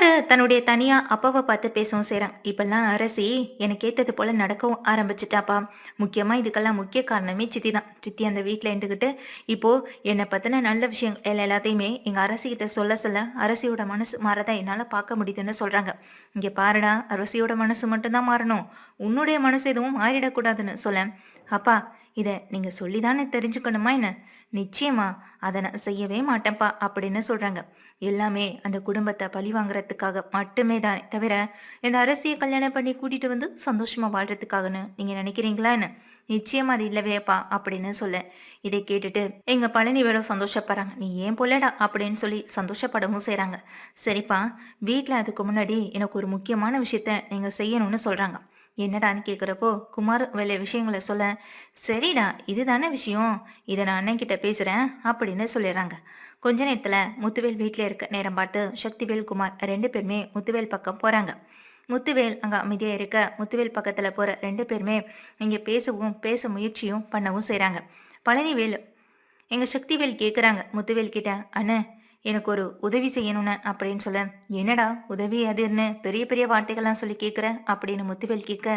குமார் தன்னுடைய தனியா அப்பாவை பார்த்து பேசவும் செய்கிறான் இப்பெல்லாம் அரசி எனக்கு ஏத்தது போல நடக்கவும் ஆரம்பிச்சிட்டாப்பா. முக்கியமா இதுக்கெல்லாம் முக்கிய காரணமே சித்தி தான். சித்தி அந்த வீட்டில் இருந்துக்கிட்டு இப்போ என்னை பத்தின நல்ல விஷயங்கள் எல்லாத்தையுமே எங்க அரசிகிட்ட சொல்ல சொல்ல அரசியோட மனசு மாறதா என்னால பார்க்க முடியுதுன்னு சொல்றாங்க. இங்க பாருடா அரசியோட மனசு மட்டும்தான் மாறணும். உன்னுடைய மனசு எதுவும் மாறிடக்கூடாதுன்னு சொல்ல அப்பா இதை நீங்க சொல்லிதானே தெரிஞ்சுக்கணுமா என்ன? நிச்சயமா அதை நான் செய்யவே மாட்டேன்ப்பா அப்படின்னு சொல்றாங்க. எல்லாமே அந்த குடும்பத்தை பழி வாங்குறதுக்காக மட்டுமே தானே தவிர இந்த அரசியை கல்யாணம் பண்ணி கூட்டிட்டு வந்து சந்தோஷமா வாழ்றதுக்காகன்னு நீங்க நினைக்கிறீங்களா என்ன நிச்சயமா அது இல்லவேப்பா அப்படின்னு சொல்ல. இதை கேட்டுட்டு எங்க பழனி வேலும் சந்தோஷப்படுறாங்க நீ ஏன் போலடா அப்படின்னு சொல்லி சந்தோஷப்படவும் செய்யறாங்க சரிப்பா வீட்டில் அதுக்கு முன்னாடி எனக்கு ஒரு முக்கியமான விஷயத்த நீங்க செய்யணும்னு சொல்றாங்க. என்னடான்னு கேட்குறப்போ குமார் வேலை விஷயங்களை சொல்ல சரிடா இதுதானே விஷயம். இதை நான் அண்ணன் கிட்ட பேசுகிறேன் அப்படின்னு சொல்லிடுறாங்க. கொஞ்ச நேரத்தில் முத்துவேல் வீட்டில் இருக்க நேரம் பார்த்து சக்திவேல் குமார் ரெண்டு பேருமே முத்துவேல் பக்கம் போகிறாங்க முத்துவேல் அங்கே அமைதியாக இருக்க முத்துவேல் பக்கத்தில் போகிற ரெண்டு பேருமே இங்கே பேசவும் பேச முயற்சியும் பண்ணவும் செய்கிறாங்க பழனிவேல் எங்கள் சக்திவேல் கேட்குறாங்க முத்துவேல் கிட்ட அண்ணன் எனக்கு ஒரு உதவி செய்யணும்னு அப்படின்னு சொல்ல என்னடா உதவி அதுன்னு பெரிய பெரிய வார்த்தைகள்லாம் சொல்லி கேட்குற? அப்படின்னு முத்துவேல் கேட்க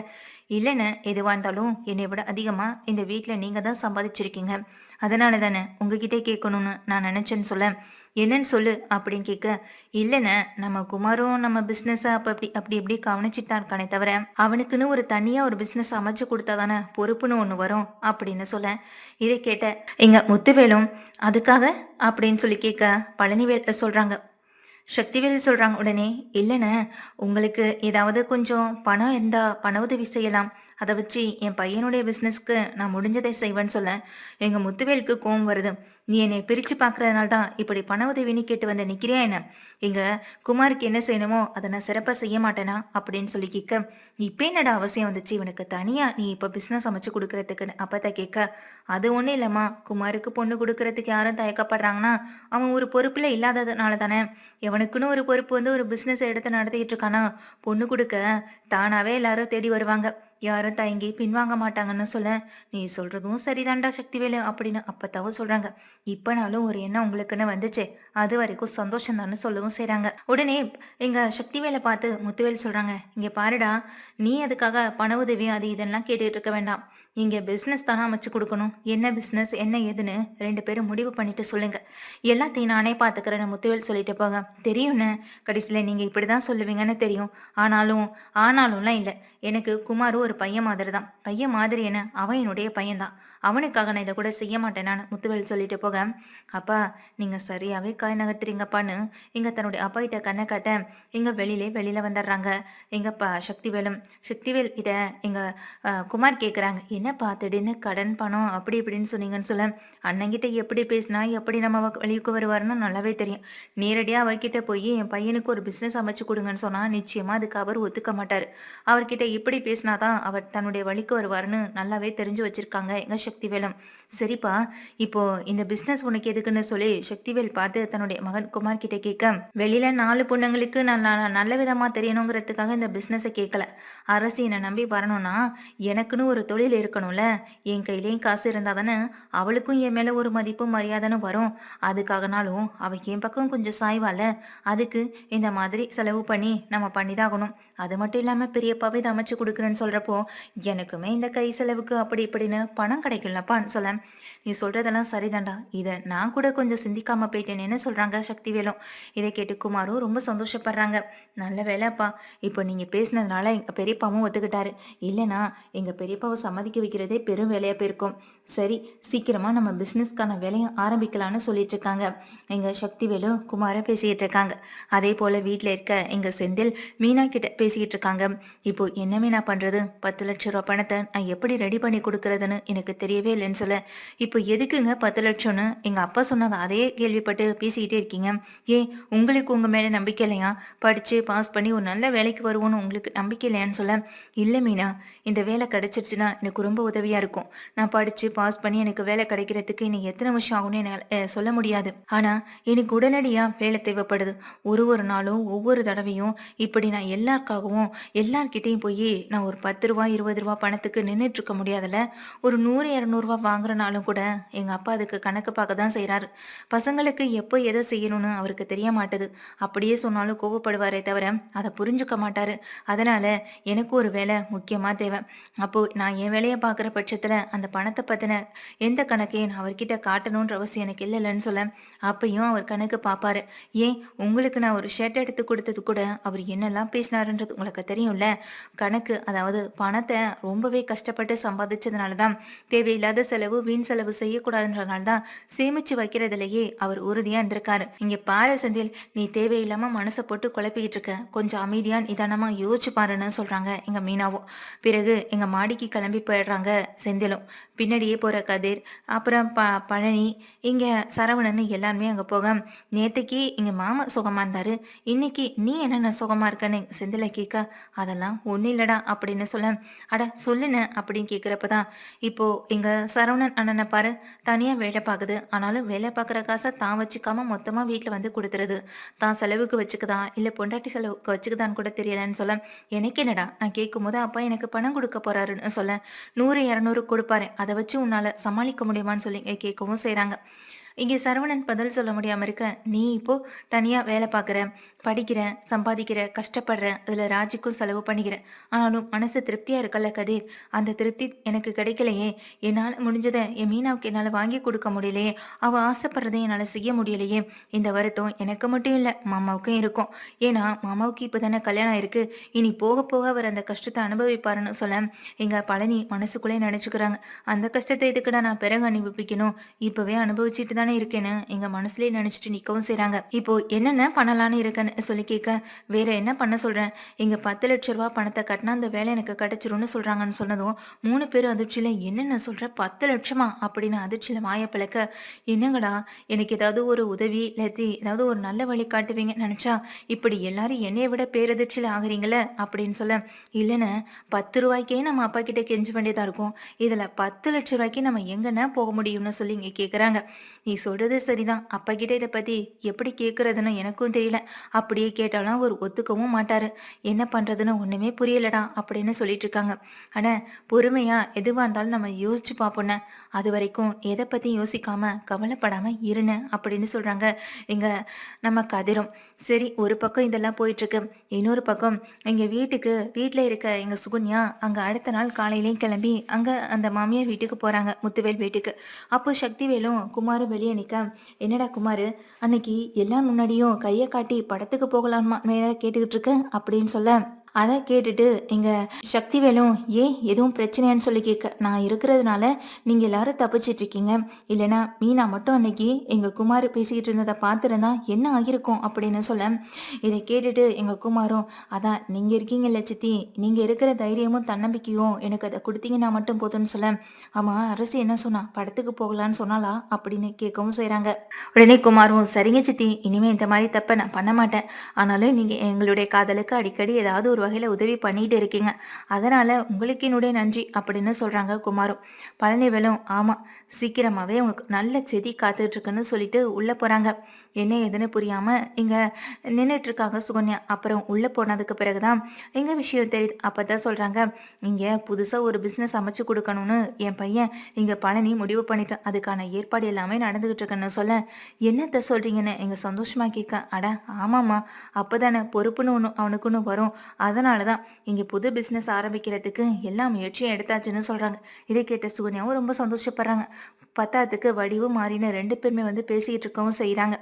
இல்லைன்னு எதுவாக இருந்தாலும் என்னை விட அதிகமாக இந்த வீட்டில் நீங்கள் தான் சம்பாதிச்சிருக்கீங்க. அதனால தானே உங்ககிட்டே கேட்கணும்னு நான் நினச்சேன்னு சொல்ல என்னன்னு சொல்லு அப்படின்னு கேட்க இல்லைண்ணே நம்ம குமாரும் நம்ம பிஸ்னஸை அப்போ அப்படி அப்படி இப்படி கவனிச்சுட்டா இருக்கானே தவிர அவனுக்குன்னு ஒரு தனியாக ஒரு பிஸ்னஸ் அமைச்சு கொடுத்தா தானே பொறுப்புன்னு ஒன்று வரும் அப்படின்னு சொல்ல. இதை கேட்ட எங்க முத்துவேலும் அதுக்காக? அப்படின்னு சொல்லி கேட்க பழனிவேல் சொல்றாங்க. சக்திவேல் சொல்றாங்க உடனே இல்லைண்ணே உங்களுக்கு ஏதாவது கொஞ்சம் பணம் இருந்தா பண உதவி செய்யலாம். அதை வச்சு என் பையனுடைய பிஸ்னஸ்க்கு நான் முடிஞ்சதை செய்வேன்னு சொல்ல. எங்க முத்துவேலுக்கு கோவம் வருது. நீ என்னை பிரிச்சு பார்க்கறதுனால தான் இப்படி பண உதவின்னு கேட்டு வந்து நிக்கிறியா என்ன? எங்க குமாருக்கு என்ன செய்யணுமோ அதை நான் சிறப்பாக செய்ய மாட்டேனா? அப்படின்னு சொல்லி கேட்க இப்போ என்னடா அவசியம் வந்துச்சு? இவனுக்கு தனியா நீ இப்போ பிஸ்னஸ் அமைச்சு கொடுக்கறதுக்குன்னு அப்பதான் கேட்க அது ஒன்றும் இல்லைம்மா. குமாருக்கு பொண்ணு கொடுக்கறதுக்கு யாரும் தயக்கப்படுறாங்கன்னா அவன் ஒரு பொறுப்புல இல்லாததுனால தானே. எவனுக்குன்னு ஒரு பொறுப்பு வந்து ஒரு பிஸ்னஸ் எடுத்து நடத்திக்கிட்டு இருக்கானா? பொண்ணு கொடுக்க தானாவே எல்லாரும் தேடி வருவாங்க. யாரும் தயங்கி பின்வாங்க மாட்டாங்கன்னு சொல்ல நீ சொல்றதும் சரிதான்டா சக்திவேலு அப்படின்னு அப்பத்தாவும் சொல்றாங்க. இப்பனாலும் ஒரு எண்ணம் உங்களுக்குன்னு வந்துச்சே. அது வரைக்கும் சந்தோஷம் தான்னு சொல்லவும் செய்கிறாங்க உடனே எங்கள் சக்திவேலை பார்த்து முத்துவேல் சொல்கிறாங்க இங்கே பாருடா நீ அதுக்காக பண உதவி அது இதெல்லாம் கேட்டுட்டு இருக்க வேண்டாம். இங்கே பிஸ்னஸ் தானே அமைச்சு கொடுக்கணும். என்ன பிஸ்னஸ் என்ன ஏதுன்னு ரெண்டு பேரும் முடிவு பண்ணிட்டு சொல்லுங்க. எல்லாத்தையும் நானே பார்த்துக்கிறேன்னு முத்துவேல் சொல்லிட்டு போக தெரியும்னு. நீங்கள் இப்படி தான் சொல்லுவீங்கன்னு தெரியும். ஆனாலும் ஆனாலும்லாம் இல்லை. எனக்கு குமாரு ஒரு பையன் மாதிரி தான் பையன் மாதிரி என்ன அவன் என்னுடைய பையன்தான். அவனுக்காக நான் இதை கூட செய்ய மாட்டேன் நான் முத்துவேல் சொல்லிட்டு போக. அப்பா நீங்க சரியாவே காய் நகர்த்துறீங்கப்பான்னு இங்க தன்னுடைய அப்பா கிட்ட கண்ணை காட்ட இங்க வெளியிலே வெளியில வந்துடுறாங்க. எங்கப்பா சக்திவேலும்? சக்திவேல் கிட்ட எங்க குமார் கேக்குறாங்க. என்ன பார்த்துடுன்னு கடன் பணம் அப்படி இப்படின்னு சொன்னீங்கன்னு சொல்ல. அண்ணங்கிட்ட எப்படி பேசினா எப்படி நம்ம வெளியுக்கு வழிக்கு வருவாருன்னு நல்லாவே தெரியும். நேரடியா அவர்கிட்ட போய் என் பையனுக்கு ஒரு பிசினஸ் அமைச்சு கொடுங்கன்னு சொன்னா நிச்சயமா அதுக்கு அவர் ஒத்துக்க மாட்டார். அவர்கிட்ட இப்படி பேசினாதான் அவர் தன்னுடைய வழிக்கு வருவாருன்னு நல்லாவே தெரிஞ்சு வச்சிருக்காங்க எங்க சக்திவேலும். சரிப்பா இப்போ இந்த பிசினஸ் உனக்கு எதுக்குன்னு சொல்லி சக்திவேல் பார்த்து தன்னுடைய மகன் குமார் கிட்ட கேட்க வெளியில நாலு பொண்ணுங்களுக்கு நான் நல்ல விதமா தெரியணுங்கிறதுக்காக இந்த பிசினஸை கேட்கல. அரசு என்னை நம்பி வரணும்னா எனக்குன்னு ஒரு தொழில் இருக்கணும்ல. என் கையிலேயும் காசு இருந்தா தானே அவளுக்கும் என் மேல ஒரு மதிப்பும் மரியாதைன்னு வரும். அதுக்காகனாலும் அவ என் பக்கம் கொஞ்சம் சாய்வால அதுக்கு இந்த மாதிரி செலவு பண்ணி நம்ம பண்ணிதாகணும் அது மட்டும் இல்லாமல் பெரியப்பாவே இதை அமைச்சு கொடுக்குறேன்னு சொல்கிறப்போ எனக்குமே இந்த கை செலவுக்கு அப்படி இப்படின்னு பணம் கிடைக்கலப்பான்னு சொல்ல நீ சொல்றதெல்லாம் சரிதாண்டா இதை நான் கூட கொஞ்சம் சிந்திக்காம போயிட்டேனேன்னு சொல்றாங்க சக்திவேலும். இதை கேட்டு குமாரும் ரொம்ப சந்தோஷப்படுறாங்க. நல்ல வேலைப்பா இப்போ நீங்க பேசினதுனால எங்க பெரியப்பாவும் ஒத்துக்கிட்டாரு. இல்லைனா எங்க பெரியப்பாவை சம்மதிக்க வைக்கிறதே பெரும் வேலையா போயிருக்கும். சரி சீக்கிரமா நம்ம பிசினஸ்க்கான வேலையை ஆரம்பிக்கலாம்னு சொல்லிட்டு இருக்காங்க. எங்க சக்திவேலு குமார பேசிக்கிட்டு இருக்காங்க. அதே போல வீட்டில் இருக்க எங்க செந்தில் மீனா கிட்ட பேசிக்கிட்டு இருக்காங்க. இப்போ என்ன மீனா பண்றது? பத்து லட்சம் ரூபாய் பணத்தை நான் எப்படி ரெடி பண்ணி கொடுக்கறதுன்னு எனக்கு தெரியவே இல்லைன்னு சொல்ல. இப்போ இப்போ எதுக்குங்க பத்து லட்சம்னு? எங்க அப்பா சொன்னது அதே கேள்விப்பட்டு பேசிக்கிட்டே இருக்கீங்க. ஏன் உங்களுக்கு உங்க மேல நம்பிக்கை இல்லையா? படிச்சு பாஸ் பண்ணி ஒரு நல்ல வேலைக்கு வருவோன்னு உங்களுக்கு நம்பிக்கை இல்லையான்னு சொல்ல. இல்லை மீனா இந்த வேலை கிடைச்சிருச்சுன்னா எனக்கு ரொம்ப உதவியா இருக்கும். நான் படிச்சு பாஸ் பண்ணி எனக்கு வேலை கிடைக்கிறதுக்கு இனி எத்தனை வருஷம் ஆகும்னு என்னால் சொல்ல முடியாது. ஆனா எனக்கு உடனடியா வேலை தேவைப்படுது. ஒரு ஒரு நாளும் ஒவ்வொரு தடவையும் இப்படி நான் எல்லாருக்காகவும் எல்லார்கிட்டையும் போய் நான் ஒரு பத்து ரூபா இருபது ரூபா பணத்துக்கு நின்றுட்டு இருக்க முடியாதுல்ல? ஒரு நூறு இரநூறுவா வாங்குறனாலும் கூட எங்கள் அப்பா அதுக்கு கணக்கு பார்க்க தான் செய்கிறாரு பசங்களுக்கு எப்போ எதை செய்யணும்னு அவருக்கு தெரிய மாட்டுது. அப்படியே சொன்னாலும் கோவப்படுவாரே தவிர அதை புரிஞ்சுக்க மாட்டாரு. அதனால எனக்கு ஒரு வேலை முக்கியமாக தேவை. அப்போது நான் என் வேலையை பார்க்குற பட்சத்தில் அந்த பணத்தை பற்றின எந்த கணக்கையும் நான் அவர்கிட்ட காட்டணுன்ற அவசியம் எனக்கு இல்லைன்னு சொல்ல அப்பையும் அவர் கணக்கு பார்ப்பாரு. ஏன்? உங்களுக்கு நான் ஒரு ஷர்ட் எடுத்து கொடுத்தது கூட அவர் என்னெல்லாம் பேசினாருன்றது உங்களுக்கு தெரியும்ல? கணக்கு அதாவது பணத்தை ரொம்பவே கஷ்டப்பட்டு சம்பாதிச்சதுனால தான் தேவையில்லாத செலவு வீண் செலவு செய்யக்கூடாதுன்றனால தான் சேமிச்சு வைக்கிறதுலயே அவர் உறுதியா இருந்திருக்காரு. இங்க பாரு செந்தில் நீ தேவையில்லாம மனசை போட்டு குழப்பிக்கிட்டு இருக்க. கொஞ்சம் அமைதியா நிதானமா யோசிச்சு பாருன்னு சொல்றாங்க எங்க மீனாவும். பிறகு எங்க மாடிக்கு கிளம்பி போயிடுறாங்க செந்திலும். பின்னாடியே போற கதிர் அப்புறம் ப பழனி இங்க சரவணன் எல்லாருமே அங்க போக. நேத்துக்கு இங்க மாமா சுகமா இருந்தாரு. இன்னைக்கு நீ என்னென்ன சுகமா இருக்கன்னு செந்தில கேட்க அதெல்லாம் ஒன்றும் இல்லடா அப்படின்னு சொல்ல. அட சொல்லுன அப்படின்னு கேட்குறப்ப இப்போ எங்க சரவணன் அண்ணனை பாரு தனியா வேலை பார்க்குது ஆனாலும் வேலை பார்க்குற காசை தான் வச்சுக்காம மொத்தமா வீட்டில் வந்து கொடுத்துருது தான் செலவுக்கு வச்சுக்குதா? இல்லை பொண்டாட்டி செலவுக்கு வச்சுக்குதான்னு கூட தெரியலன்னு சொல்ல எனக்கு என்னடா? நான் கேட்கும் போது அப்பா எனக்கு பணம் கொடுக்க போறாருன்னு சொல்ல நூறு இரநூறு கொடுப்பாரு. அதை வச்சு உன்னால சமாளிக்க முடியுமான்னு சொல்லி கேட்கவும் செய்கிறாங்க இங்கே சரவணன் பதில் சொல்ல முடியாம இருக்க நீ இப்போ தனியா வேலை பார்க்குற படிக்கிற சம்பாதிக்கிற கஷ்டப்படுற அதில் ராஜிக்கும் செலவு பண்ணிக்கிற. ஆனாலும் மனசு திருப்தியா இருக்கல கதிர். அந்த திருப்தி எனக்கு கிடைக்கலையே. என்னால் முடிஞ்சதை என் மீனாவுக்கு என்னால் வாங்கி கொடுக்க முடியலையே. அவள் ஆசைப்படுறதை என்னால் செய்ய முடியலையே. இந்த வருத்தம் எனக்கு மட்டும் இல்லை மாமாவுக்கும் இருக்கும். ஏன்னா மாமாவுக்கு இப்போ தானே கல்யாணம் இருக்கு இனி போக போக அவர் அந்த கஷ்டத்தை அனுபவிப்பாருன்னு சொல்ல எங்க பழனி மனசுக்குள்ளே நினைச்சுக்கிறாங்க. அந்த கஷ்டத்தை எதுக்குடா நான் பிறகு அனுபவிக்கணும்? இப்பவே அனுபவிச்சுட்டு தான் இருக்கேன்னு எங்க மனசுலயே நினைச்சிட்டு நிக்கவும் செய்யறாங்க இப்போ என்னென்ன பண்ணலான்னு இருக்கேன்னு சொல்லி கேட்க வேற என்ன பண்ண சொல்றேன்? எங்க பத்து லட்ச ரூபா பணத்தை கட்டினா அந்த வேலை எனக்கு கிடைச்சிரும்னு சொல்றாங்கன்னு சொன்னதும் மூணு பேரும் அதிர்ச்சியில என்னென்ன சொல்ற? பத்து லட்சமா? அப்படின்னு அதிர்ச்சியில மாய பிளக்க என்னங்கடா எனக்கு ஏதாவது ஒரு உதவி இல்லாத்தி ஏதாவது ஒரு நல்ல வழி காட்டுவீங்கன்னு நினைச்சா இப்படி எல்லாரும் என்னைய விட பேரதிர்ச்சியில ஆகுறீங்களே அப்படின்னு சொல்ல இல்லைன்னு பத்து ரூபாய்க்கே நம்ம அப்பா கிட்ட கெஞ்ச வேண்டியதா இருக்கும். இதுல பத்து லட்ச ரூபாய்க்கு நம்ம எங்கன்னா போக முடியும்னு சொல்லி இங்க கேக்குறாங்க. நீ சொல்றது சரிதான். அப்பா கிட்ட இதை பத்தி எப்படி கேக்குறதுன்னு எனக்கும் தெரியல. அப்படியே கேட்டாலும் அவர் ஒத்துக்கவும் மாட்டாரு. என்ன பண்றதுன்னு ஒண்ணுமே புரியலடா அப்படின்னு சொல்லிட்டு இருக்காங்க. ஆனா பொறுமையா எதுவா இருந்தாலும் நம்ம யோசிச்சு பார்ப்போண்ண அது வரைக்கும் எதை பத்தி யோசிக்காம கவலைப்படாம இருன அப்படின்னு சொல்றாங்க. எங்க நம்ம கதிரும். சரி ஒரு பக்கம் இதெல்லாம் போயிட்டு இருக்கு இன்னொரு பக்கம் எங்க வீட்டுக்கு வீட்டுல இருக்க எங்க சுகுன்யா அங்க அடுத்த நாள் காலையிலேயும் கிளம்பி அங்க அந்த மாமியார் வீட்டுக்கு போறாங்க முத்துவேல் வீட்டுக்கு. அப்போ சக்திவேலும் குமாரும் வெளியே நிற்க என்னடா குமாரு அன்னைக்கு எல்லாம் முன்னாடியும் கையை காட்டி படத்துக்கு போகலாமா? மேல கேட்டுக்கிட்டு இருக்க? அப்படின்னு சொல்ல அதை கேட்டுட்டு இங்கே சக்திவேலும் ஏன் எதுவும் பிரச்சனையான்னு சொல்லி கேட்க நான் இருக்கிறதுனால நீங்கள் எல்லாரும் தப்பிச்சிட்டு இருக்கீங்க. இல்லைன்னா மீனா மட்டும் அன்னைக்கு எங்கள் குமார் பேசிக்கிட்டு இருந்ததை பார்த்துருந்தா என்ன ஆகியிருக்கும்? அப்படின்னு சொல்ல இதை கேட்டுட்டு எங்கள் குமாரும் அதான் நீங்கள் இருக்கீங்கல்ல சித்தி. நீங்கள் இருக்கிற தைரியமும் தன்னம்பிக்கையும் எனக்கு அதை கொடுத்தீங்கன்னா மட்டும் போதும்னு சொல்ல. ஆமாம் அரசு என்ன சொன்னா? படத்துக்கு போகலான்னு சொன்னாலா அப்படின்னு கேட்கவும் செய்கிறாங்க உடனே குமாரும் சரிங்க சித்தி. இனிமே இந்த மாதிரி தப்பை நான் பண்ண மாட்டேன். ஆனாலும் நீங்கள் எங்களுடைய காதலுக்கு அடிக்கடி ஏதாவது ஒரு வகையில உதவி பண்ணிட்டு இருக்கீங்க. அதனால உங்களுக்கு என்னுடைய நன்றி அப்படின்னு சொல்றாங்க குமாரும். பழனிவேலும் ஆமா சீக்கிரமாவே உங்களுக்கு நல்ல செதி காத்துட்டு இருக்குன்னு சொல்லிட்டு உள்ள போறாங்க. என்ன ஏதுன்னு புரியாம இங்க நின்றுட்டு இருக்காங்க சுகன்யா. அப்புறம் உள்ள போனதுக்கு பிறகுதான் எங்க விஷயம் தெரியுது. அப்பதான் சொல்றாங்க இங்க புதுசா ஒரு பிசினஸ் அமைச்சு கொடுக்கணும்னு என் பையன் இங்க பழனி முடிவு பண்ணிட்டான். அதுக்கான ஏற்பாடு எல்லாமே நடந்துகிட்டு இருக்குன்னு சொல்ல என்னத்த சொல்றீங்கன்னு எங்க சந்தோஷமா கேட்க அட ஆமாம்மா அப்பதானே பொறுப்புன்னு ஒன்று அவனுக்குன்னு வரும். அதனாலதான் இங்கே புது பிஸ்னஸ் ஆரம்பிக்கிறதுக்கு எல்லா முயற்சியும் எடுத்தாச்சுன்னு சொல்கிறாங்க இதை கேட்ட சுகன்யாவும் ரொம்ப சந்தோஷப்படுறாங்க. பத்தாத்துக்கு வடிவும் மாறின ரெண்டு பேருமே வந்து பேசிக்கிட்டு இருக்கவும் செய்கிறாங்க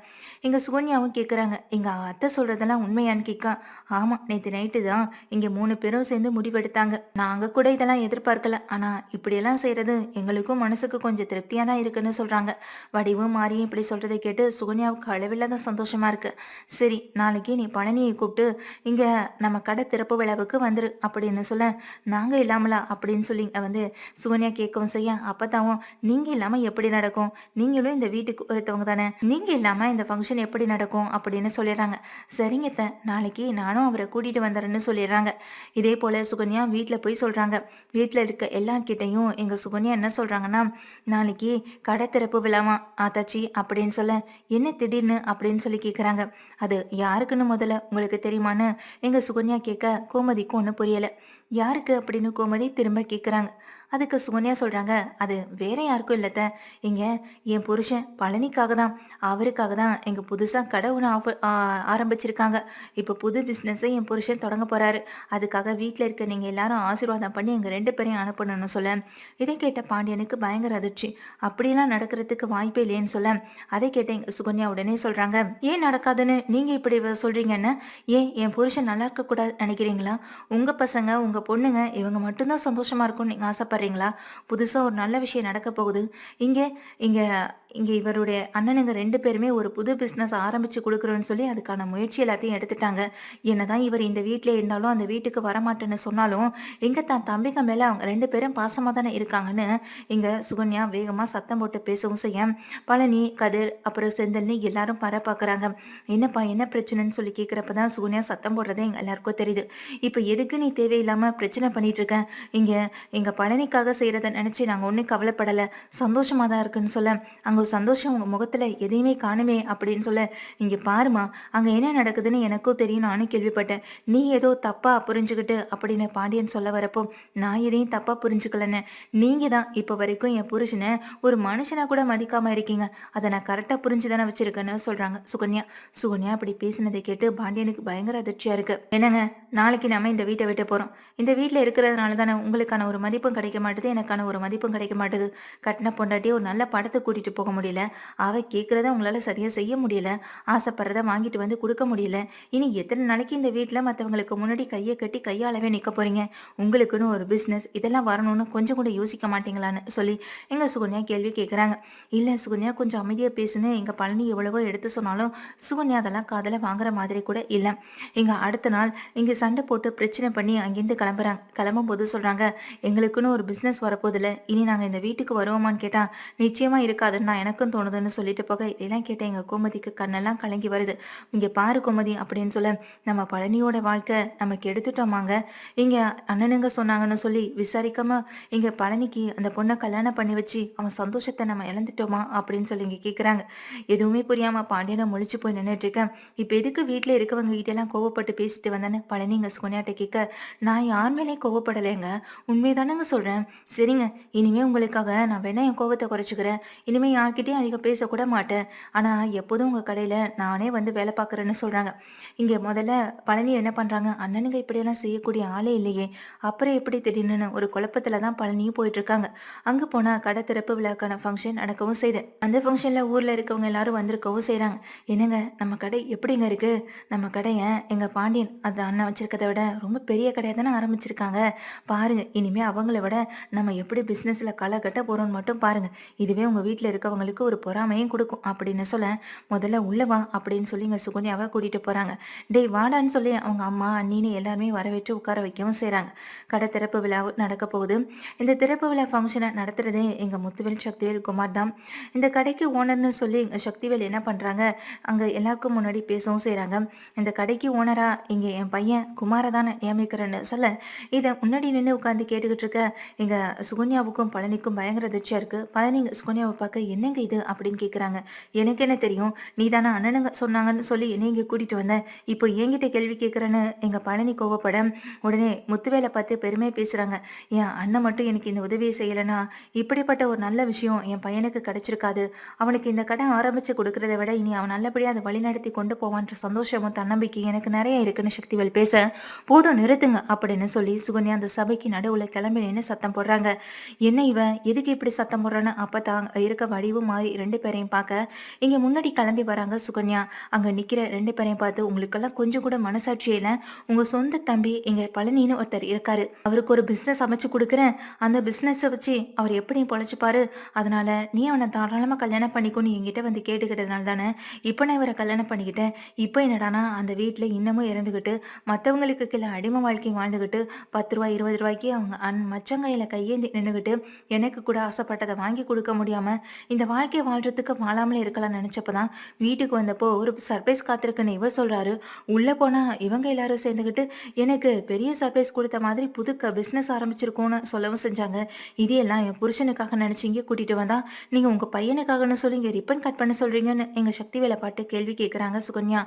எங்கள் சுகன்யாவும் கேட்குறாங்க எங்கள் அத்தை சொல்கிறதெல்லாம் உண்மையான்னு கேட்கா ஆமாம் நேற்று நைட்டு தான் இங்கே மூணு பேரும் சேர்ந்து முடிவெடுத்தாங்க. நாங்கள் கூட இதெல்லாம் எதிர்பார்க்கல. ஆனால் இப்படியெல்லாம் செய்கிறது எங்களுக்கும் மனசுக்கு கொஞ்சம் திருப்தியாக தான் இருக்குன்னு சொல்கிறாங்க வடிவும் மாறியும் இப்படி சொல்கிறத கேட்டு சுகன்யாவுக்கு அளவில்லாத சந்தோஷமாக இருக்கு. சரி நாளைக்கு நீ பழனியை கூப்பிட்டு இங்கே நம்ம கடை திறப்பு விழாவுக்கு வந்துரு. அப்படின்னு சொல்ல நாங்கள் இல்லாமலா? அப்படின்னு சொல்லி வந்து சுகன்யா கேட்கவும் செய்ய அப்பதாவும் நீங்கள் இல்லாமல் எப்படி நடக்கும்? நீங்களும் இந்த வீட்டுக்கு ஒருத்தவங்க தானே? நீங்கள் இல்லாமல் இந்த ஃபங்க்ஷன் எப்படி நடக்கும் அப்படின்னு சொல்லிடுறாங்க. சரிங்க த நாளைக்கு நானும் அவரை கூட்டிகிட்டு வந்துடுறேன்னு சொல்லிடுறாங்க. இதே போல் சுகன்யா வீட்டில் போய் சொல்கிறாங்க வீட்டில் இருக்க எல்லார்கிட்டையும் எங்கள் சுகன்யா என்ன சொல்கிறாங்கன்னா நாளைக்கு கடை திறப்பு விழாமா ஆத்தாச்சி? அப்படின்னு சொல்ல என்ன திடீர்னு? அப்படின்னு சொல்லி கேட்குறாங்க அது யாருக்குன்னு முதல்ல உங்களுக்கு தெரியுமான்னு? எங்கள் சுகன்யா கேட்க கோமதிக்கும் ஒன்றும் புரியலை. யாருக்கு அப்படின்னு கோமதி திரும்ப கேட்குறாங்க அதுக்கு சுகன்யா சொல்றாங்க அது வேற யாருக்கும் இல்லத்த இங்க என் புருஷன் பழனிக்காக தான் அவருக்காக தான் எங்கள் புதுசா கடை ஒன்று ஆஃபர் ஆரம்பிச்சிருக்காங்க. இப்போ புது பிஸ்னஸை என் புருஷன் தொடங்க போறாரு. அதுக்காக வீட்டில் இருக்க நீங்க எல்லாரும் ஆசீர்வாதம் பண்ணி எங்க ரெண்டு பேரையும் அனுப்பணும்னு சொல்ல. இதை கேட்ட பாண்டியனுக்கு பயங்கர அதிர்ச்சி. அப்படியெல்லாம் நடக்கிறதுக்கு வாய்ப்பே இல்லையேன்னு சொல்ல. அதை கேட்ட எங்க சுகன்யா உடனே சொல்றாங்க ஏன் நடக்காதுன்னு நீங்க இப்படி வ- சொல்றீங்கன்னு? ஏன் என் புருஷன் நல்லா இருக்க கூடாது நினைக்கிறீங்களா? உங்க பசங்க உங்கள் பொண்ணுங்க இவங்க மட்டும்தான் சந்தோஷமாக இருக்கும்னு நீங்கள் ஆசைப்பட்றீங்களா? புதுசாக ஒரு நல்ல விஷயம் நடக்க போகுது. இங்கே இங்கே இங்கே இவருடைய அண்ணனுங்க ரெண்டு பேருமே ஒரு புது பிஸ்னஸ் ஆரம்பிச்சு கொடுக்குறோன்னு சொல்லி அதுக்கான முயற்சி எல்லாத்தையும் எடுத்துட்டாங்க. என்னதான் இவர் இந்த வீட்டிலே இருந்தாலும் அந்த வீட்டுக்கு வரமாட்டேன்னு சொன்னாலும் எங்க தான் தம்பிங்க மேல அவங்க ரெண்டு பேரும் பாசமா தானே இருக்காங்கன்னு இங்க சுகன்யா வேகமா சத்தம் போட்டு பேசவும் செய்ய பழனி கதிர் அப்புறம் செந்தல்னு எல்லாரும் பர பாக்குறாங்க. என்னப்பா என்ன பிரச்சனைன்னு சொல்லி கேக்குறப்ப தான் சுகன்யா சத்தம் போடுறதே எங்க எல்லாருக்கும் தெரியுது. இப்போ எதுக்கு நீ தேவையில்லாம பிரச்சனை பண்ணிட்டு இருக்க? இங்க எங்க பழனிக்காக செய்யறத நினைச்சு நாங்க ஒன்றும் கவலைப்படல. சந்தோஷமா தான் இருக்குன்னு சொல்ல அங்க அவங்க சந்தோஷம் உங்க முகத்துல எதையுமே காணுமே அப்படின்னு சொல்ல இங்க பாருமா அங்க என்ன நடக்குதுன்னு எனக்கும் தெரியும். நானும் கேள்விப்பட்டேன். நீ ஏதோ தப்பா புரிஞ்சுக்கிட்டு அப்படின்னு பாண்டியன் சொல்ல வரப்போ நான் எதையும் தப்பா புரிஞ்சுக்கலன்னு. நீங்க தான் இப்போ வரைக்கும் என் புருஷனை ஒரு மனுஷனா கூட மதிக்காம இருக்கீங்க. அதை நான் கரெக்டா புரிஞ்சுதானே வச்சிருக்கேன்னு சொல்றாங்க சுகன்யா. சுகன்யா அப்படி பேசினதை கேட்டு பாண்டியனுக்கு பயங்கர அதிர்ச்சியா இருக்கு. என்னங்க? நாளைக்கு நாம இந்த வீட்டை விட்டு போறோம். இந்த வீட்டில் இருக்கிறதுனால தானே உங்களுக்கான ஒரு மதிப்பும் கிடைக்க மாட்டுது எனக்கான ஒரு மதிப்பும் கிடைக்க மாட்டுது. கட்டின பொண்டாட்டி ஒரு நல்ல படத்தை கூட்டிட்டு போக முடியல. அவ கேட்கறத உங்களால சரியா செய்ய முடியல. ஆசைப்படுறத வாங்கிட்டு வந்து கொடுக்க முடியல. இனி எத்தனை நாளைக்கு இந்த வீட்டில் மற்றவங்களுக்கு முன்னாடி கையை கட்டி கையாளவே நிற்க போறீங்க? உங்களுக்குன்னு ஒரு பிஸ்னஸ் இதெல்லாம் வரணும்னு கொஞ்சம் கூட யோசிக்க மாட்டீங்களான்னு சொல்லி எங்க சுகன்யா கேள்வி கேட்குறாங்க இல்லை சுகன்யா கொஞ்சம் அமைதியாக பேசுன்னு எங்க பழனி எவ்வளவோ எடுத்து சொன்னாலும் சுகன்யா அதெல்லாம் காதல வாங்குற மாதிரி கூட இல்லை. இங்க அடுத்த நாள் இங்க சண்டை போட்டு பிரச்சனை பண்ணி அங்கேருந்து கிளம்புறாங்க. கிளம்பும் போது சொல்றாங்க எங்களுக்குன்னு ஒரு பிஸ்னஸ் வரப்போதில்ல இனி நாங்கள் இந்த வீட்டுக்கு வருவோமான்னு கேட்டா நிச்சயமா இருக்காதுன்னு நான் எனக்கும் தோணுதுன்னு சொல்லிட்டு போக இதெல்லாம் கேட்ட எங்க கோமதிக்கு கண்ணெல்லாம் கலங்கி வருது. இங்க பாரு கோமதி அப்படின்னு சொல்ல நம்ம பழனியோட வாழ்க்கை நமக்கு எடுத்துட்டோமாங்க. இங்க அண்ணனுங்க சொன்னாங்கன்னு சொல்லி விசாரிக்காம இங்க பழனிக்கு அந்த பொண்ணை கல்யாணம் பண்ணி வச்சு அவன் சந்தோஷத்தை நம்ம இழந்துட்டோமா? அப்படின்னு சொல்லி இங்க கேக்குறாங்க. எதுவுமே புரியாம பாண்டியனை முழிச்சு போய் நின்றுட்டு இருக்கேன். இப்ப எதுக்கு வீட்டுல இருக்கவங்க கிட்ட எல்லாம் கோவப்பட்டு பேசிட்டு வந்தேன்னு பழனி இங்க சுகன்யாட்ட கேட்க நான் யார் மேலேயும் கோவப்படலைங்க. உண்மைதானங்க சொல்றேன். சரிங்க இனிமே உங்களுக்காக நான் வேணா என் கோவத்தை குறைச்சிக்கிறேன். இனிமே யார்கிட்டயும் அதிகம் பேசக்கூட மாட்டேன். ஆனால் எப்போதும் உங்கள் கடையில் நானே வந்து வேலை பார்க்குறேன்னு சொல்கிறாங்க இங்கே முதல்ல பழனி என்ன பண்ணுறாங்க அண்ணனுங்க இப்படியெல்லாம் செய்யக்கூடிய ஆளே இல்லையே. அப்புறம் எப்படி திடீர்னு ஒரு குழப்பத்தில் தான் பழனியும் போயிட்டுருக்காங்க. அங்கே போனால் கடை திறப்பு விழாக்கான ஃபங்க்ஷன் நடக்கவும் செய்யுது. அந்த ஃபங்க்ஷனில் ஊரில் இருக்கவங்க எல்லாரும் வந்திருக்கவும் செய்கிறாங்க என்னங்க நம்ம கடை எப்படிங்க இருக்குது நம்ம கடையை எங்கள் பாண்டியன் அந்த அண்ணன் வச்சுருக்கதை விட ரொம்ப பெரிய கடையை தானே ஆரம்பிச்சிருக்காங்க. பாருங்கள் இனிமேல் அவங்கள விட நம்ம எப்படி பிஸ்னஸில் களை கட்ட போறோம்னு மட்டும் பாருங்கள் இதுவே உங்கள் வீட்டில் இருக்க இருக்கவங்களுக்கு ஒரு பொறாமையும் கொடுக்கும். அப்படின்னு சொல்ல முதல்ல உள்ள வா அப்படின்னு சொல்லி இங்க சுகன்யாவை கூட்டிட்டு போறாங்க. டேய் வாடான்னு சொல்லி அவங்க அம்மா அண்ணின்னு எல்லாருமே வரவேற்று உட்கார வைக்கவும் செய்கிறாங்க கடை திறப்பு விழா நடக்க போகுது. இந்த திறப்பு விழா ஃபங்க்ஷனை நடத்துறதே எங்க முத்துவேல் சக்திவேல் குமார் தான். இந்த கடைக்கு ஓனர்னு சொல்லி எங்க சக்திவேல் என்ன பண்றாங்க? அங்க எல்லாருக்கும் முன்னாடி பேசவும் செய்கிறாங்க இந்த கடைக்கு ஓனரா இங்க என் பையன் குமாரை தானே நியமிக்கிறேன்னு சொல்ல இதை முன்னாடி நின்று உட்காந்து கேட்டுக்கிட்டு இருக்க எங்க சுகன்யாவுக்கும் பழனிக்கும் பயங்கர அதிர்ச்சியா இருக்கு. பழனி சுகன்யாவை பார்க்க என்னங்க இது அப்படின்னு கேட்குறாங்க எனக்கு என்ன தெரியும்? நீ தானே அண்ணனுங்க சொன்னாங்கன்னு சொல்லி என்னை இங்கே கூட்டிகிட்டு வந்தேன் இப்போ என்கிட்ட கேள்வி கேட்குறேன்னு எங்கள் பழனி கோவப்பட உடனே முத்துவேலை பார்த்து பெருமையாக பேசுகிறாங்க என் அண்ணன் மட்டும் எனக்கு இந்த உதவியை செய்யலைன்னா இப்படிப்பட்ட ஒரு நல்ல விஷயம் என் பையனுக்கு கிடைச்சிருக்காது. அவனுக்கு இந்த கடை ஆரம்பித்து கொடுக்கறத விட இனி அவன் நல்லபடியாக அதை வழிநடத்தி கொண்டு போவான்ற சந்தோஷமும் தன்னம்பிக்கை எனக்கு நிறைய இருக்குன்னு சக்திவேல் பேச போதும் நிறுத்துங்க அப்படின்னு சொல்லி சுகன்யா அந்த சபைக்கு நடுவில் கிளம்பி நின்று சத்தம் போடுறாங்க. என்ன இவன்? எதுக்கு இப்படி சத்தம் போடுறான்னு அப்பதான் இருக்க வழி வடிவு மாறி ரெண்டு பேரையும் பார்க்க இங்க முன்னாடி கிளம்பி வராங்க சுகன்யா. அங்க நிக்கிற ரெண்டு பேரையும் பார்த்து உங்களுக்கெல்லாம் கொஞ்சம் கூட மனசாட்சி இல்ல. உங்க சொந்த தம்பி இங்க பழனின்னு ஒருத்தர் இருக்காரு. அவருக்கு ஒரு பிசினஸ் அமைச்சு கொடுக்குறேன். அந்த பிசினஸை வச்சு அவர் எப்படி பொழைச்சுப்பாரு. அதனால நீ அவனை தாராளமா கல்யாணம் பண்ணிக்கோன்னு என்கிட்ட வந்து கேட்டுக்கிட்டதுனால தானே இப்போ நான் இவரை கல்யாணம் பண்ணிக்கிட்டேன். இப்போ என்னடானா அந்த வீட்டுல இன்னமும் இறந்துக்கிட்டு மற்றவங்களுக்கு கீழே அடிமை வாழ்க்கை வாழ்ந்துக்கிட்டு பத்து ரூபாய் இருபது ரூபாய்க்கு அவங்க அன் மச்சங்கையில கையேந்தி நின்றுக்கிட்டு எனக்கு கூட ஆசைப்பட்டதை வாங்கி கொடுக்க முடியாம இந்த இந்த வாழ்க்கையை வாழ்றதுக்கு வாழாமலே இருக்கலாம் நினைச்சப்ப தான் வீட்டுக்கு வந்தப்போ ஒரு சர்ப்ரைஸ் காத்திருக்குன்னு இவர் சொல்றாரு. உள்ள போனா இவங்க எல்லாரும் சேர்ந்துக்கிட்டு எனக்கு பெரிய சர்ப்ரைஸ் கொடுத்த மாதிரி புது பிசினஸ் ஆரம்பிச்சிருக்கோன்னு சொல்லவும் செஞ்சாங்க. இது எல்லாம் என் புருஷனுக்காக நினைச்சு இங்கே கூட்டிட்டு வந்தா நீங்க உங்க பையனுக்காகன்னு சொல்லி இங்க ரிப்பன் கட் பண்ண சொல்றீங்கன்னு எங்க சக்தி வேலை பாட்டு கேள்வி கேட்குறாங்க சுகன்யா.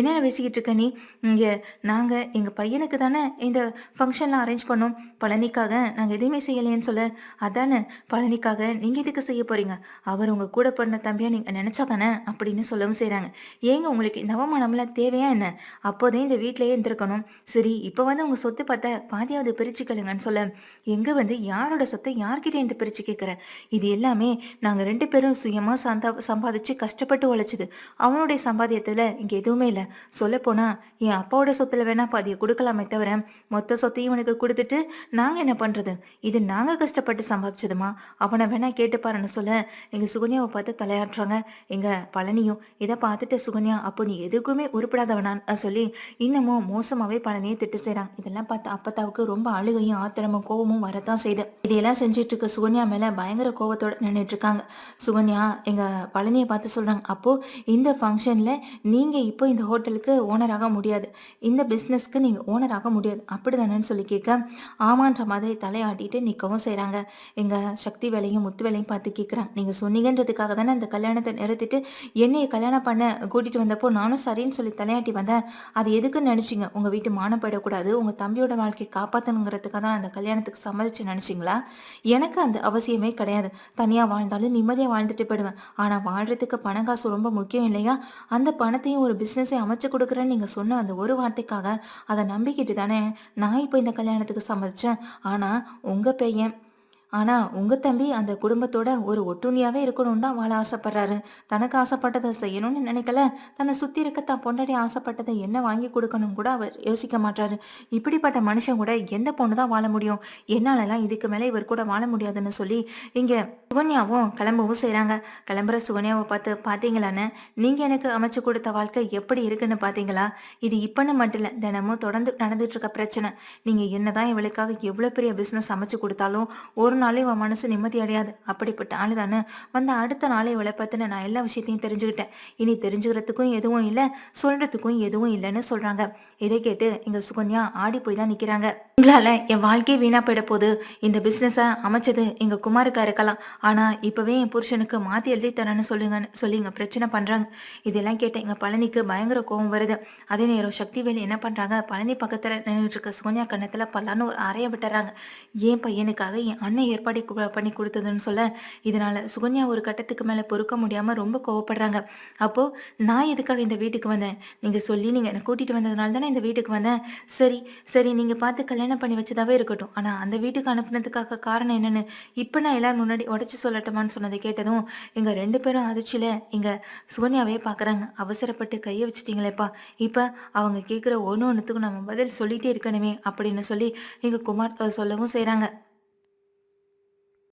என்ன பேசிக்கிட்டு இருக்க நீ? இங்க நாங்க எங்க பையனுக்கு தானே இந்த ஃபங்க்ஷன்லாம் அரேஞ்ச் பண்ணோம். பழனிக்காக நாங்க எதுவுமே செய்யலையேன்னு சொல்ல அதானே பழனிக்காக நீங்க எதுக்கு செய்ய போறீங்க? அவர் உங்க கூட பிறந்த தம்பியா நீங்க நினைச்சா தானே அப்படின்னு சொல்லவும் செய்கிறாங்க ஏங்க உங்களுக்கு நவமானம்லாம் தேவையா என்ன? அப்போதே இந்த வீட்டிலேயே இருந்திருக்கணும். சரி இப்போ வந்து உங்க சொத்து பார்த்தா பாதியாவது பிரிச்சுக்கலுங்கன்னு சொல்ல. எங்க வந்து யாரோட சொத்தை யார்கிட்ட இருந்து பிரிச்சு கேட்குற இது எல்லாமே நாங்க ரெண்டு பேரும் சுயமா சந்தா சம்பாதிச்சு கஷ்டப்பட்டு உழைச்சது. அவனுடைய சம்பாதியத்தில் இங்க எதுவுமே இல்லை. சொல்ல போனா என் அப்பாவோட சொத்துல வேணா பாதியை கொடுக்கலாமே தவிர மொத்த சொத்தையும் இவனுக்கு கொடுத்துட்டு நாங்க என்ன பண்றது? இது நாங்க கஷ்டப்பட்டு சம்பாதிச்சதுமா? அவனை வேணா கேட்டுப்பாருன்னு சொல்ல எங்க சுகன்யாவை பார்த்து தலையாடுறாங்க எங்க பழனியும் இதை பார்த்துட்டு சுகன்யா அப்போ நீ எதுக்குமே உருப்படாதவனான் சொல்லி இன்னமும் மோசமாவே பழனியை திட்டு செய்றாங்க இதெல்லாம் பார்த்து அப்பத்தாவுக்கு ரொம்ப அழுகையும் ஆத்திரமும் கோவமும் வரத்தான் செய்யுது இதையெல்லாம் செஞ்சுட்டு இருக்க சுகன்யா மேல பயங்கர கோபத்தோட நின்றுட்டு இருக்காங்க சுகன்யா எங்க பழனியை பார்த்து சொல்றாங்க அப்போ இந்த ஃபங்க்ஷன்ல நீங்க இப்போ இந்த ஹோட்டலுக்கு ஓனராக முடியாது. இந்த பிஸ்னஸ்க்கு நீங்க ஓனராக முடியாது. அப்படிதானேன்னு சொல்லி கேட்க ஆமான்ற மாதிரி தலையாட்டிட்டு நிற்கவும் செய்றாங்க. எங்க சக்தி வேலையும் முத்து வேலையும் பார்த்து கேட்குறாங்க. நீங்க சொன்னீங்கன்றதுக்காக தானே அந்த கல்யாணத்தை நிறுத்திட்டு என்னைய கல்யாணம் பண்ண கூட்டிட்டு வந்தப்போ நானும் சரின்னு சொல்லி தலையாட்டி வந்தேன். அது எதுக்குன்னு நினச்சிங்க? உங்க வீட்டு மானம் போயிடக்கூடாது. உங்க தம்பியோட வாழ்க்கையை காப்பாற்றணுங்கிறதுக்காக தான் அந்த கல்யாணத்துக்கு சம்மதிச்சு நினச்சிங்களா? எனக்கு அந்த அவசியமே கிடையாது. தனியா வாழ்ந்தாலும் நிம்மதியா வாழ்ந்துட்டு போயிடுவேன். ஆனா வாழ்றதுக்கு பணம் காசு ரொம்ப முக்கியம் இல்லையா? அந்த பணத்தையும் ஒரு பிஸ்னஸை அமைச்சு கொடுக்குறேன்னு நீங்க சொன்ன அந்த ஒரு வார்த்தைக்காக அதை நம்பிக்கிட்டு தானே நான் இப்போ இந்த கல்யாணத்துக்கு சம்மதிச்சேன். ஆனா உங்க பையன் ஆனா உங்க தம்பி அந்த குடும்பத்தோட ஒரு ஒட்டுண்ணியாவே இருக்கணும்னு தான் வாழ ஆசைப்படுறாரு. தனக்கு ஆசைப்பட்டதை செய்யணும்னு நினைக்கல. தன்னை சுத்தி இருக்க தான் பொண்டாடி ஆசைப்பட்டதை என்ன வாங்கி கொடுக்கணும் கூட அவர் யோசிக்க மாட்டாரு இப்படிப்பட்ட மனுஷன் கூட எந்த பொண்ணு தான் வாழ முடியும்? என்னாலலாம் இதுக்கு மேலே இவர் கூட வாழ முடியாதுன்னு சொல்லி இங்க சுகன்யாவும் கிளம்பவும் செய்யறாங்க கிளம்புற சுகன்யாவை பார்த்து பாத்தீங்களான்னு நீங்க எனக்கு அமைச்சு கொடுத்த வாழ்க்கை எப்படி இருக்குன்னு பாத்தீங்களா? இது இப்பன்னு மட்டும் இல்லை தினமும் தொடர்ந்து நடந்துட்டு இருக்க பிரச்சனை. நீங்க என்னதான் இவளுக்காக எவ்வளவு பெரிய பிசினஸ் அமைச்சு கொடுத்தாலும் ஒரு நாளே இவன் மனசு நிம்மதி அடையாது. அப்படிப்பட்ட ஆளு தானே வந்த அடுத்த நாளே இவளை பத்தின நான் எல்லா விஷயத்தையும் தெரிஞ்சுக்கிட்டேன். இனி தெரிஞ்சுக்கிறதுக்கும் எதுவும் இல்லை சொல்றதுக்கும் எதுவும் இல்லைன்னு சொல்றாங்க. இதை கேட்டு எங்க சுகன்யா ஆடி போய் தான் நிக்கிறாங்க. உங்களால என் வாழ்க்கையே வீணா போயிட போகுது. இந்த பிசினஸ அமைச்சது எங்க குமாருக்கா இருக்கலாம். ஆனா இப்பவே என் புருஷனுக்கு மாத்தி எழுதி தரேன்னு சொல்லுங்கன்னு சொல்லி இங்கே பிரச்சனை பண்றாங்க. இதெல்லாம் கேட்ட எங்க பழனிக்கு பயங்கர கோவம் வருது. அதே நேரம் சக்திவேல் என்ன பண்றாங்க? பழனி பக்கத்துல நின்றுட்டு இருக்க சுகன்யா கண்ணத்துல பல்லான்னு ஒரு அறைய விட்டுறாங்க. என் பையனுக்காக என் அண்ணன் ஏற்பாடு பண்ணி கொடுத்ததுன்னு சொல்ல இதனால சுகன்யா ஒரு கட்டத்துக்கு மேல பொறுக்க முடியாம ரொம்ப கோவப்படுறாங்க. அப்போ நான் எதுக்காக இந்த வீட்டுக்கு வந்தேன்? நீங்க சொல்லி நீங்க என்னை கூட்டிட்டு வந்ததுனால தானே இந்த வீட்டுக்கு வந்தேன். சரி சரி நீங்க பார்த்து கல்யாணம் பண்ணி வச்சதாவே இருக்கட்டும். ஆனா அந்த வீட்டுக்கு அனுப்புனதுக்காக காரணம் என்னன்னு இப்ப நான் எல்லாரும் முன்னாடி உடச்சி சொல்லட்டுமான்னு சொன்னதை கேட்டதும் எங்க ரெண்டு பேரும் அதிர்ச்சியில எங்க சுகன்யாவே பாக்குறாங்க. அவசரப்பட்டு கையை வச்சுட்டீங்களேப்பா. இப்ப அவங்க கேட்குற ஒன்று ஒன்றுத்துக்கும் நம்ம பதில் சொல்லிட்டே இருக்கணுமே அப்படின்னு சொல்லி எங்க குமார் சொல்லவும் செய்கிறாங்க